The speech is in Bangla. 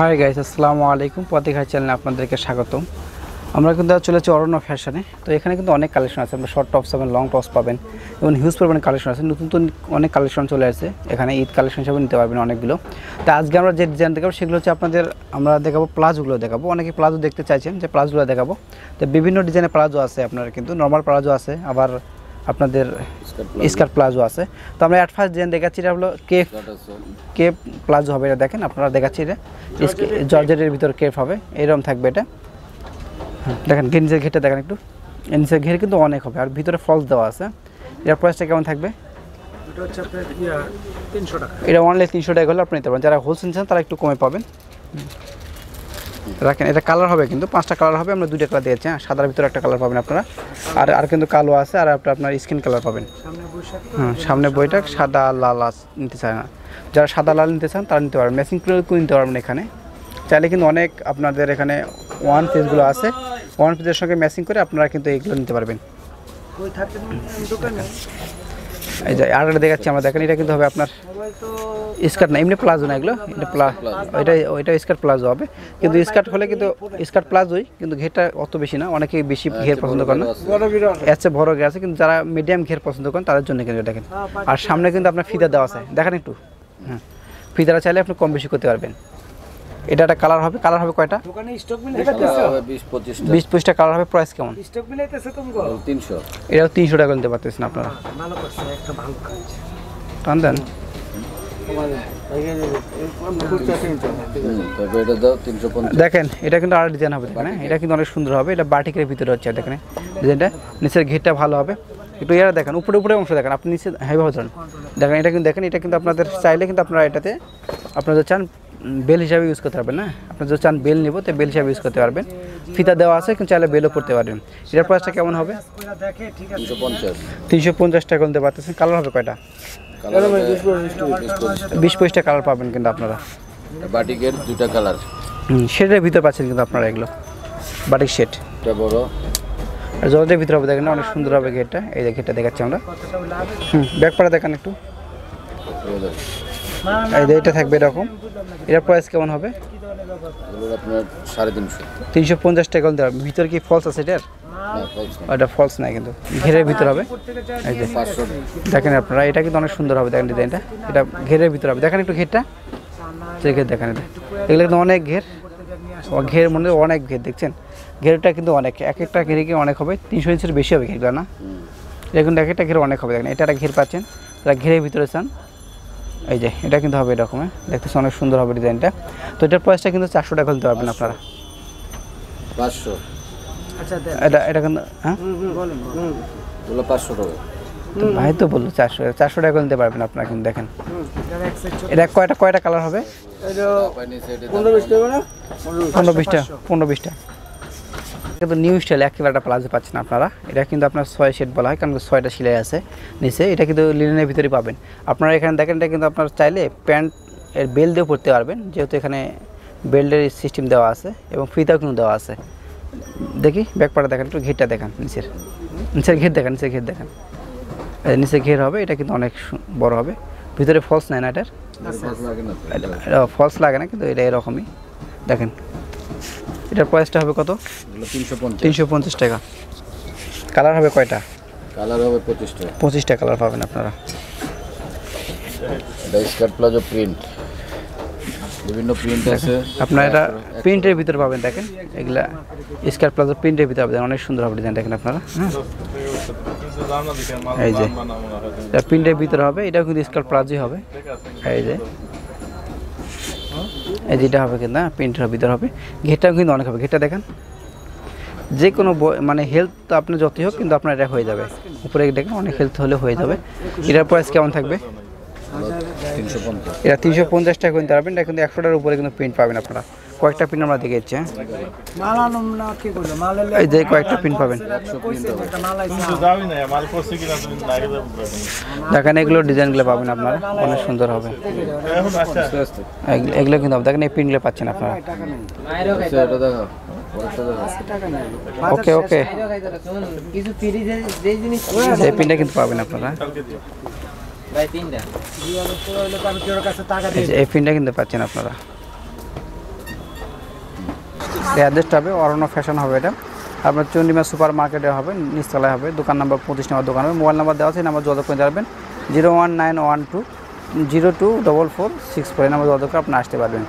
হাই গাইস আসসালামু আলাইকুম পথিঘাট চ্যানেলে আপনাদেরকে স্বাগতম। আমরা কিন্তু চলে যাচ্ছি অরণ্য ফ্যাশনে তো এখানে কিন্তু অনেক কালেকশন আছে। আপনার শর্ট টপস পাবেন লং টপস পাবেন এবং হিউজ পরিমাণে কালেকশন আছে। নতুন নতুন অনেক কালেকশন চলে আসছে। এখানে ঈদ কালেকশন হিসাবে নিতে পারবেন অনেকগুলো। তো আজকে আমরা যে ডিজাইন দেখাবো সেগুলো হচ্ছে আপনাদের, আমরা দেখাবো প্লাজোগুলো দেখাবো। অনেকে প্লাজো দেখতে চাইছেন যে প্লাজোগুলো দেখাবো। তো বিভিন্ন ডিজাইনের প্লাজো আছে আপনার কিন্তু। নর্মাল প্লাজো আছে। আবার আপনাদের স্কার্ট প্লাজো আছে। তো আমরা অ্যাট ফার্স্ট ডিজাইন দেখাচ্ছি এটা হলো কেফ কেপ প্লাজো হবে এটা দেখেন আপনারা দেখাচ্ছি এটা। জর্জেটের ভিতর কেপ হবে এরকম থাকবে এটা। হ্যাঁ, দেখেন নিচের ঘেরটা দেখেন একটু। নিচের ঘের কিন্তু অনেক হবে আর ভিতরে ফলস দেওয়া আছে। এর প্রাইসটা কেমন থাকবে? এটা হচ্ছে আপনার তিনশো টাকা। এটা অনলাইন তিনশো টাকা হলে আপনি নিতে পারেন। যারা হোলসেল চান তারা একটু কমে পাবেন। রাখেন, এটা কালার হবে কিন্তু, পাঁচটা কালার হবে, আমরা দুইটা কালার দিয়েছি হ্যাঁ সাদার ভিতরে একটা কালার পাবেন আপনারা। আর আর কিন্তু কালো আছে, আর একটা আপনার স্কিন কালার পাবেন। হ্যাঁ সামনে বইটা সাদা, লাল নিতে চায় না। যারা সাদা, লাল নিতে চান, তারা নিতে পারবেন। ম্যাচিং করে নিতে পারবেন এখানে। চাইলে কিন্তু অনেক আপনাদের এখানে ওয়ান পিসগুলো আছে। ওয়ান পিসের সঙ্গে ম্যাচিং করে আপনারা কিন্তু এইগুলো নিতে পারবেন। এই যে আর দেখাচ্ছি আমরা দেখেন এটা কিন্তু হবে আপনার স্কার্ট না এমনি প্লাজো না এগুলো? এটা ওইটা ওইটা স্কার্ট প্লাজো হবে। কিন্তু স্কার্ট হলে কিন্তু স্কার্ট প্লাজোই কিন্তু ঘেরটা অত বেশি না অনেকে বেশি ঘের পছন্দ করে না। এর চেয়ে বড় ঘের আছে কিন্তু যারা মিডিয়াম ঘের পছন্দ করেন তাদের জন্য কিন্তু দেখেন। আর সামনে কিন্তু আপনার ফিতা দেওয়া আছে দেখেন একটু। হ্যাঁ ফিতাটা চাইলে আপনি কম বেশি করতে পারবেন। এটা একটা কালার হবে? কালার হবে কয়টা? দোকানে স্টক বিশ পঁচিশটা। বিশ পঁচিশটা কালার হবে প্রাইস কেমন? স্টক মিলাইতেছে তুমি গো তিনশো। এটাও তিনশো টাকা নিতে পারতেছেন আপনারা। ভালো করছে একটা ভালো কাজ। টান দেন। তবে এটা দাও তিনশো পঞ্চাশ। দেখেন এটা কিন্তু আর ডিজাইন হবে দেখেন হ্যাঁ? এটা কিন্তু অনেক সুন্দর হবে এটা বাটিকের ভিতরে হচ্ছে দেখেন ডিজাইনটা নিচের ঘেরটা ভালো হবে। একটু ইয়ারা দেখেন উপরে উপরে অংশ দেখেন আপনি নিচে হেভি হতেন দেখেন এটা কিন্তু দেখেন এটা কিন্তু আপনাদের চাইলে কিন্তু আপনারা এটাতে আপনারা চান বেল হিসাবে ইউজ করতে পারবেন না? আপনি যদি চান বেল নেব তো বেল হিসাবে ইউজ করতে পারবেন। ফিতা দেওয়া আছে কিন্তু চাইলে বেলও করতে পারবেন এটার প্রাইসটা কেমন হবে? তিনশো পঞ্চাশ। টাকা নিতে পারতেছেন। কালার হবে কয়টা? বিশ পঁচিশটা কালার পাবেন কিন্তু আপনারা। বাটিকের দুইটা কালার শেডের ভিতরে পাচ্ছেন কিন্তু আপনারা এগুলো। বাটিক শেড বড়। আর জলের ভিতরে হবে দেখেন অনেক সুন্দর হবে গেটটা। এই ঘেরটা দেখাচ্ছি আমরা। হুম ব্যাকপাটা দেখান একটু। এই। যে এটা থাকবে এরকম। এটার প্রাইস কেমন হবে? তিনশো। তিনশো পঞ্চাশ টাকা হবে ভিতরে কি ফলস আছে এটার। ওটা ফলস নাই কিন্তু। ঘেরের ভিতরে হবে। এই যে দেখেন আপনারা এটা কিন্তু অনেক সুন্দর হবে দেখেন ডিজাইনটা এটা ঘেরের ভিতরে হবে। দেখেন একটু ঘেরটা। সেই ঘের দেখেন এটা। এগুলো কিন্তু অনেক ঘের। ও ঘের মনে হয় অনেক ঘের দেখছেন? ঘেরটা কিন্তু অনেক। এক একটা ঘেরে কি অনেক হবে? তিনশো ইঞ্চির বেশি হবে ঘেরগুলো না? এটা কিন্তু এক একটা ঘের অনেক হবে দেখেন। এটা একটা ঘের পাচ্ছেন। তারা ঘেরের ভিতরে চান এই যে এটা কিন্তু হবে এরকম? দেখতেছে অনেক সুন্দর হবে ডিজাইনটা। তো এটার প্রাইসটা কিন্তু চারশো টাকা দিতে পারবেন আপনারা। পাঁচশো। আচ্ছা দেন। এটা এটা কিন্তু হ্যাঁ? পাঁচশো টাকা। তো ভাই তো বলল চারশো চারশো টাকা নিতে পারবেন আপনারা কিন্তু দেখেন। এটা কয়টা কয়টা কালার হবে? পনেরো পনেরো বিশটা পনেরো বিশটা। কিন্তু নিউ স্টাইল একেবারে একটা প্লাজো পাচ্ছেন আপনারা। এটা কিন্তু আপনার ছয় সেট বলা হয় কারণ ছয়টা সেলাই আছে নিচে। এটা কিন্তু লিনেনের ভিতরে পাবেন। আপনারা এখানে দেখেন এটা কিন্তু আপনার চাইলে প্যান্ট এর বেল দিয়েও পরতে পারবেন যেহেতু এখানে বেল্টের সিস্টেম দেওয়া আছে এবং ফিতাও কিন্তু দেওয়া আছে। দেখি ব্যাকপাটা দেখেন একটু ঘেরটা দেখান নিচের। নিচের ঘের দেখান নিচের ঘের দেখান। নিচে ঘের হবে এটা কিন্তু অনেক বড় হবে। ভিতরে ফলস নেয় না এটার? ফলস লাগে না কিন্তু এটা এরকমই। দেখেন এটার প্রাইসটা হবে কত? তিনশো পঞ্চাশ। টাকা। কালার হবে কয়টা? কালার হবে পঁচিশটা পঁচিশটা কালার পাবেন আপনারা। স্কার্ট প্লাজো প্রিন্ট বিভিন্ন প্রিন্ট আছে। আপনার এটা প্রিন্টের ভিতর পাবেন দেখেন। এগুলা স্কার প্লাজো প্রিন্টের ভিতরে পাবেন অনেক সুন্দর হবে ডিজাইন দেখেন আপনারা হ্যাঁ। এই যে এটা প্রিন্টের ভিতরে হবে এটাও কিন্তু স্কার্ট প্লাজোই হবে। এই যে এই যেটা হবে কিন্তু না প্রিন্টের ভিতরে হবে। ঘেরটাও কিন্তু অনেক হবে। ঘেটটা দেখেন। যে কোনো মানে হেলথ তো আপনার যতই হোক, কিন্তু আপনার এটা হয়ে যাবে। উপরে দেখেন, অনেক হেলথ হলে হয়ে যাবে। এটার প্রাইস কেমন থাকবে? এটা তিনশো পঞ্চাশ টাকা কিনতে পারবেন। এটা কিন্তু একশোটার উপরে কিন্তু প্রিন্ট পাবেন আপনারা। কয়েকটা প্রিন্ট আমরা দেখেছি হ্যাঁ? এই যে কয়েকটা প্রিন্ট পাবেন। দেখেন এগুলো ডিজাইনগুলো পাবেন আপনারা। অনেক সুন্দর হবে। আচ্ছা এগুলো- কিন্তু দেখেন এই প্রিন্টগুলো পাচ্ছেন আপনারা। ওকে ওকে। এই প্রিন্টটা কিন্তু পাবেন আপনারা। এই পিনটা কিন্তু পাচ্ছেন আপনারা। এই অ্যাড্রেসটা হবে অরণ্য ফ্যাশন হবে এটা। আপনার চন্ডিমা সুপার মার্কেটে হবে নিচতলায় হবে দোকান নাম্বার পঁচিশ নম্বর দোকান হবে। মোবাইল নাম্বার দেওয়া আছে যত নাম্বার যোগাযোগ করে যাবেন zero one nine one two zero two double four six four এই নাম্বার যোগাযোগ করে আপনি আসতে পারবেন।